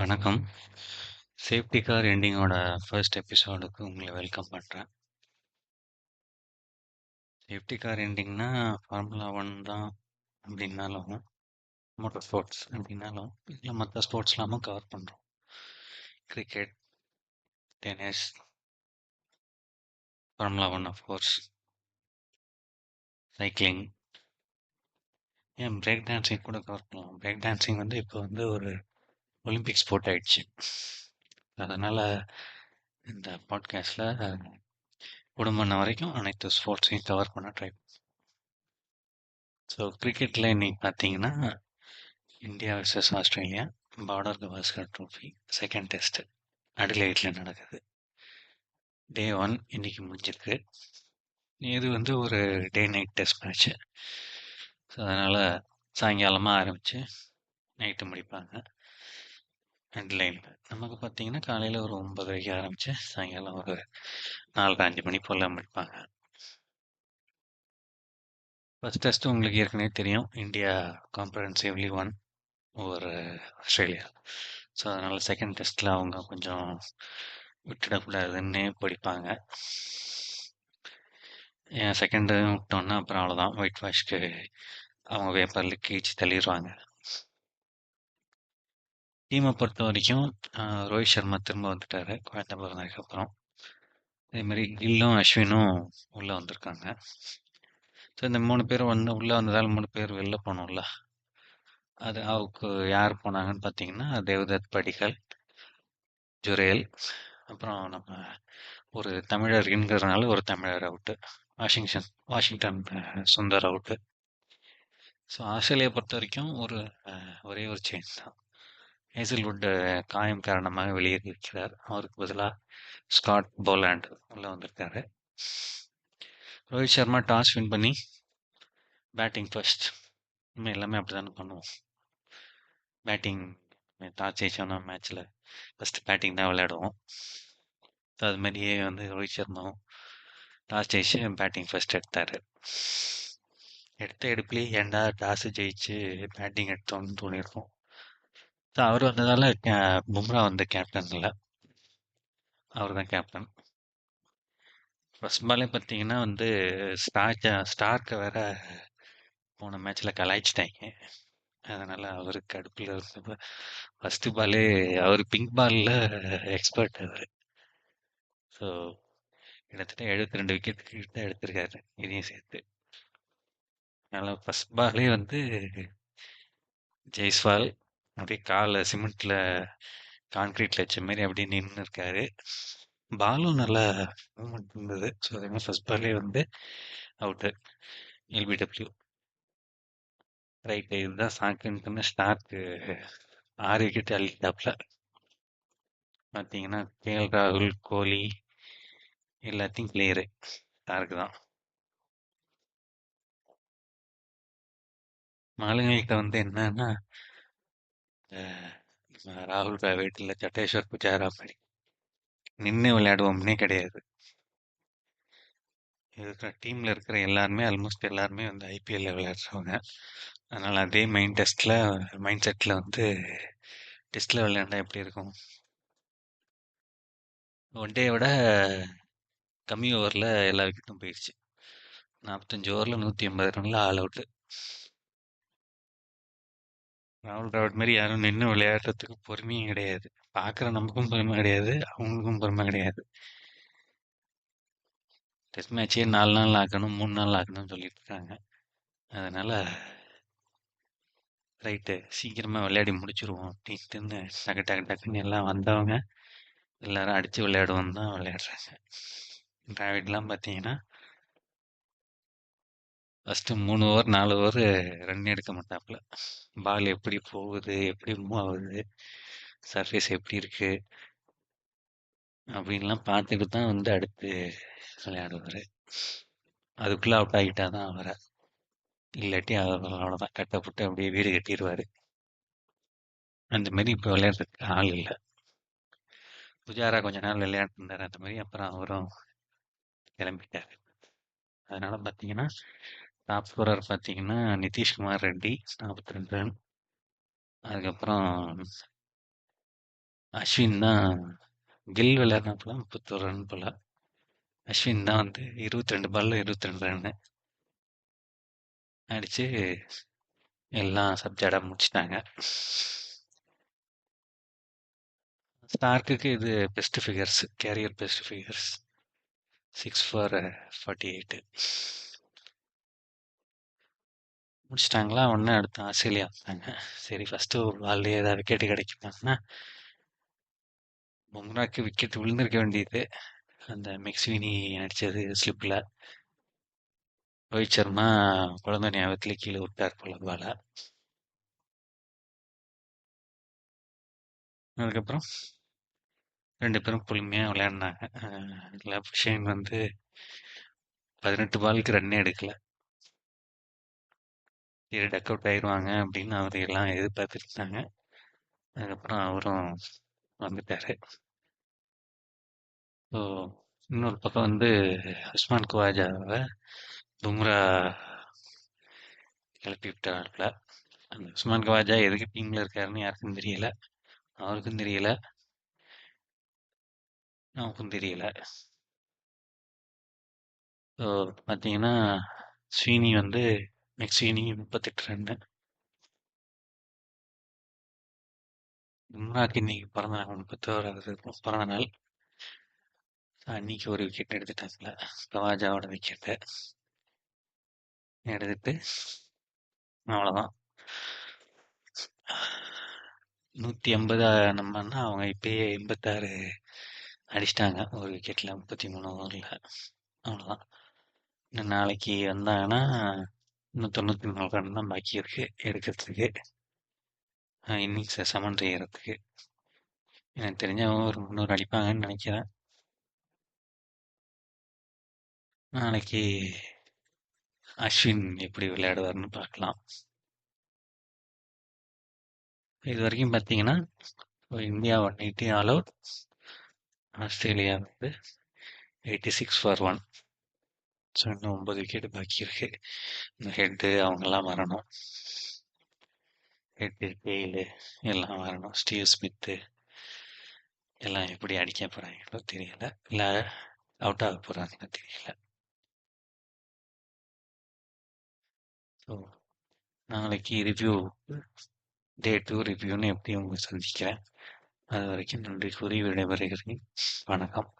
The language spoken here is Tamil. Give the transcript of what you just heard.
வணக்கம். சேஃப்டி கார் எண்டிங்கோட ஃபர்ஸ்ட் எபிசோடுக்கு உங்களை வெல்கம் பண்ணுறேன் சேஃப்டி கார் எண்டிங்னா ஃபார்முலா ஒன் தான் அப்படின்னாலும் மோட்டர் ஸ்போர்ட்ஸ் அப்டின்னாலும், மற்ற ஸ்போர்ட்ஸ் இல்லாமல் கவர் பண்ணுறோம் cricket, tennis, formula one of course. Cycling. ஏன் பிரேக் டான்ஸிங் கூட கவர் பண்ணலாம். பிரேக் டான்சிங் வந்து இப்போ வந்து ஒரு ஒலிம்பிக்ஸ் ஸ்போர்ட் ஆயிடுச்சு. அதனால் இந்த பாட்காஸ்டில் கூடுமான வரைக்கும் அனைத்து ஸ்போர்ட்ஸையும் கவர் பண்ண ட்ரை ஸோ கிரிக்கெட்டில் இன்னைக்கு பார்த்தீங்கன்னா, India versus Australia Border Gavaskar trophy second test அடிலைட்டில் நடக்குது. டே ஒன் இன்னைக்கு முடிஞ்சிருக்கு. இது வந்து ஒரு day night test match so அதனால் சாயங்காலமாக ஆரம்பித்து நைட்டு முடிப்பாங்க. அட்லைன்ல. நமக்கு பார்த்தீங்கன்னா, காலையில் ஒரு ஒன்பதரைக்கு ஆரம்பித்து சாயங்காலம் ஒரு 4:30, 5 மணி போல் அமைப்பாங்க ஃபஸ்ட் டெஸ்ட் உங்களுக்கு ஏற்கனவே தெரியும். India comprehensively won over Australia. So அதனால் செகண்ட் டெஸ்ட்டில் அவங்க கொஞ்சம் விட்டுடக்கூடாதுன்னு படிப்பாங்க. ஏன் செகண்ட் விட்டோம்னா அப்புறம் அவ்வளோதான். ஒயிட் வாஷ்க்கு அவங்க பேப்பரில் கீச்சு தள்ளிடுவாங்க டீமை பொறுத்த வரைக்கும் ரோஹித் சர்மா திரும்ப வந்துட்டாரு. குழந்தை பிறந்ததுக்கப்புறம். அதே மாரி கில்லும், அஸ்வினும் உள்ளே வந்திருக்காங்க. ஸோ இந்த மூணு பேரும் வந்து உள்ளே வந்ததால் மூணு பேர் வெளில போனோம்ல. அது அவுக்கு யார் போனாங்கன்னு பார்த்தீங்கன்னா, தேவதத் படிகள் ஜுரேல், அப்புறம் நம்ம ஒரு தமிழர் என்கிறனால ஒரு தமிழர் out. Washington Washington Sundar out. So Australia பொறுத்த வரைக்கும் ஒரு ஒரே ஒரு சேஞ்ச் தான். ஹேசல்வுட் காயம் காரணமாக வெளியேறியிருக்கிறார். அவருக்கு பதிலாக ஸ்காட் போலாண்ட் உள்ளே வந்திருக்காரு. ரோஹித் சர்மா டாஸ் வின் பண்ணி பேட்டிங் ஃபர்ஸ்ட். நம்ம எல்லாமே அப்படித்தானே பண்ணுவோம். பேட்டிங் டாஸ் ஜெயிச்சோன்னா மேட்ச்சில் ஃபஸ்ட்டு பேட்டிங் தான் விளையாடுவோம். ஸோ அது மாதிரியே வந்து ரோஹித் சர்மாவும் டாஸ் ஜெயிச்சு பேட்டிங் ஃபர்ஸ்ட் எடுத்தார் எடுத்த எடுப்புலேயே ஏன்டா டாஸ் ஜெயிச்சு பேட்டிங் எடுத்தோம்னு தோணியிருக்கும். ஸோ அவர் வந்ததால பும்ரா வந்து கேப்டன் இல்லை அவர் தான் கேப்டன். ஃபஸ்ட் பாலே பார்த்தீங்கன்னா வந்து ஸ்டார்க்க ஸ்டார்க்கை வேற போன மேட்ச்சில் கலாய்ச்சிட்டாய்ங்க அதனால் அவருக்கு கடுப்பில் இருந்து ஃபஸ்ட்டு பாலே அவர் பிங்க் பாலில் எக்ஸ்பர்ட் அவர் ஸோ கிட்டத்தட்ட 72 விக்கெட் கிட்ட எடுத்திருக்காரு. இதையும் சேர்த்து. அதனால் ஃபர்ஸ்ட் பாலே வந்து ஜெய்ஸ்வால் அப்படியே காலில் சிமெண்ட்ல கான்கிரீட்ல வச்ச மாரி அப்படியே நின்னு இருக்காரு. பாலும் நல்லா மூவ்மெண்ட் இருந்தது. ஸோ அதே மாதிரி ஃபஸ்ட் பாலே வந்து அவுட்டு. எல்பிடபிள்யூ. ரைட் இதுதான் சாக்குன்னு ஸ்டார்க்கு ஆறு விக்கெட் அள்ளிட்டாப்ல. பார்த்தீங்கன்னா, கே.எல். ராகுல், கோலி எல்லாத்தையும் கிளியரு. ஸ்டார்க்கு தான். ஆளுங்கள்ட்ட வந்து என்னன்னா, ராகுல் டிராவிட் இல்லை சட்டேஸ்வர் புஜாரா மாதிரி நின்று விளையாடுவோம்னே கிடையாது. இருக்கிற டீமில் இருக்கிற எல்லாருமே ஆல்மோஸ்ட் எல்லாருமே வந்து ஐபிஎல்ல விளையாடுறவங்க. அதனால் அதே மைண்ட் டெஸ்ட்டில் மைண்ட் செட்டில் வந்து டெஸ்ட்டில் விளையாண்டா எப்படி இருக்கும்? ஒன் டே விட கம்மி ஓவரில் எல்லா விக்கெட்டும் போயிருச்சு. 45 ஓவர்ல 180 ரன்ல ஆல் அவுட்டு. ராகுல் டிராவிட் மாரி யாரும் நின்று விளையாடுறதுக்கு பொறுமையும் கிடையாது. பார்க்குற நமக்கும் பொறுமை கிடையாது. அவங்களுக்கும் பொறுமை கிடையாது. டெஸ்ட் மேட்ச்சே நாலு நாள் ஆக்கணும், மூணு நாள் ஆக்கணும்னு சொல்லிட்டு இருக்காங்க. அதனால ரைட்டு சீக்கிரமா விளையாடி முடிச்சிருவோம் அப்படின்ட்டுன்னு டக்கு டக்கு டக்குன்னு எல்லாம் வந்தவங்க எல்லாரும் அடிச்சு விளையாடுவோம்னு தான் விளையாடுறாங்க. டிராவிட்லாம் பார்த்தீங்கன்னா ஃபர்ஸ்ட்டு 3 ஓவர், 4 ஓவர் ரன் எடுக்க மாட்டாப்புல பால் எப்படி போகுது, எப்படி மூவ் ஆகுது, சர்ஃபேஸ் எப்படி இருக்கு அப்படின்லாம் பார்த்துட்டு தான் வந்து அடுத்து விளையாடுவார். அதுக்குள்ளே அவுட் ஆகிட்டா தான் அவரை இல்லாட்டி அவ்வளோதான் கட்டை புட்டு அப்படியே வீடு கட்டிடுவார் அந்த மாரி இப்போ விளையாடுறதுக்கு ஆள் இல்லை. புஜாரா கொஞ்ச நாள் விளையாட்டுருந்தார் அந்த மாரி. அப்புறம் அவரும் கிளம்பிட்டார். அதனால பார்த்தீங்கன்னா, டாப் ஸ்கோரர் பார்த்தீங்கன்னா, நிதிஷ்குமார் ரெட்டி 42 ரன். அதுக்கப்புறம் அஸ்வின் தான் கில் விளையாடுனப்பலாம் முப்பத்தோரு ரன் போல். அஸ்வின் தான் வந்து இருபத்தி ரெண்டு பால்ல இருபத்தி ரெண்டு ரன்னு அடிச்சு எல்லாம் சப்ஜெக்டாக முடிச்சிட்டாங்க. ஸ்டார்க்குக்கு இது best figures career best figures six for forty eight முடிச்சிட்டாங்களா? ஒன்று அடுத்து ஆஸ்திரேலியா வந்தாங்க. சரி ஃபஸ்ட்டு ஒரு பால்லே ஏதாவது விக்கெட்டு கிடைக்குமாங்கன்னா பும்ராக்கு விக்கெட் விழுந்திருக்க வேண்டியது. அந்த மெக்ஸ்வினி அடித்தது ஸ்லிப்பில் ரோஹித் சர்மா குழந்தை ஞாபகத்தில் கீழே விட்டார் போல பால. அதுக்கப்புறம் ரெண்டு பேரும் பொறுமையாக விளையாடினாங்க. லவ் ஷேன் வந்து பதினெட்டு பாலுக்கு ரன்னே எடுக்கலை. இது டக் அவுட் ஆயிடுவாங்க அப்படின்னு அவர் எல்லாம் எதிர்பார்த்துருந்தாங்க. அதுக்கப்புறம் அவரும் வந்துட்டாரு. ஸோ இன்னொரு பக்கம் வந்து உஸ்மான் குவாஜாவை பும்ரா கிளப்பி விட்டார்ல அந்த உஸ்மான் குவாஜா எதுக்கு டீம்ல இருக்காருன்னு யாருக்கும் தெரியல. அவருக்கும் தெரியல. நமக்கும் தெரியல. ஸோ பார்த்தீங்கன்னா ஸ்வீனி வந்து நெக்ஸ்ட் ஸ்வீனி முப்பத்தெட்டு ரெண்டு பும்ராக்கு இன்னைக்கு பிறந்த நாள் முப்பத்தோராவது பிறந்த நாள் அன்னைக்கு ஒரு விக்கெட் எடுத்துட்டாங்கள கவாஜாவோட விக்கெட்டு எடுத்துட்டு அவ்வளோதான் நூற்றி எண்பது நம்மன்னா அவங்க இப்பயே எண்பத்தாறு அடிச்சிட்டாங்க. ஒரு விக்கெட்டில் முப்பத்தி மூணு ஓவரில் அவ்வளோதான் இன்னும் நாளைக்கு வந்தாங்கன்னா இன்னும் தொண்ணூற்றி நாலு ரன் தான் பாக்கி இருக்கு. எடுக்கிறதுக்கு. இன்னிங்ஸை சமன் செய்யறதுக்கு. எனக்கு தெரிஞ்ச ஒரு முந்நூறு அடிப்பாங்கன்னு நினைக்கிறேன். நாளைக்கு அஸ்வின் எப்படி விளையாடுவார்னு பார்க்கலாம். இது வரைக்கும் பார்த்தீங்கன்னா India one eighty all out. Australia வந்து eighty six for one. So இன்னும் ஒன்பது விக்கெட் பாக்கி இருக்கு. இந்த ஹெட்டு அவங்கெல்லாம் வரணும். ஹெட்டு டெய்லு எல்லாம் வரணும். ஸ்டீவ் ஸ்மித்து எல்லாம் எப்படி அடிக்க போகிறாங்களோ தெரியல. இல்லை அவுட் ஆக போகிறாங்களோ தெரியல. ஸோ நாளைக்கு ரிவ்யூ டே டூ ரிவ்யூன்னு எப்படி உங்களை சந்திக்கிறேன். அது வரைக்கும் நன்றி கூறி விடைபெறுகிறேன். வணக்கம்.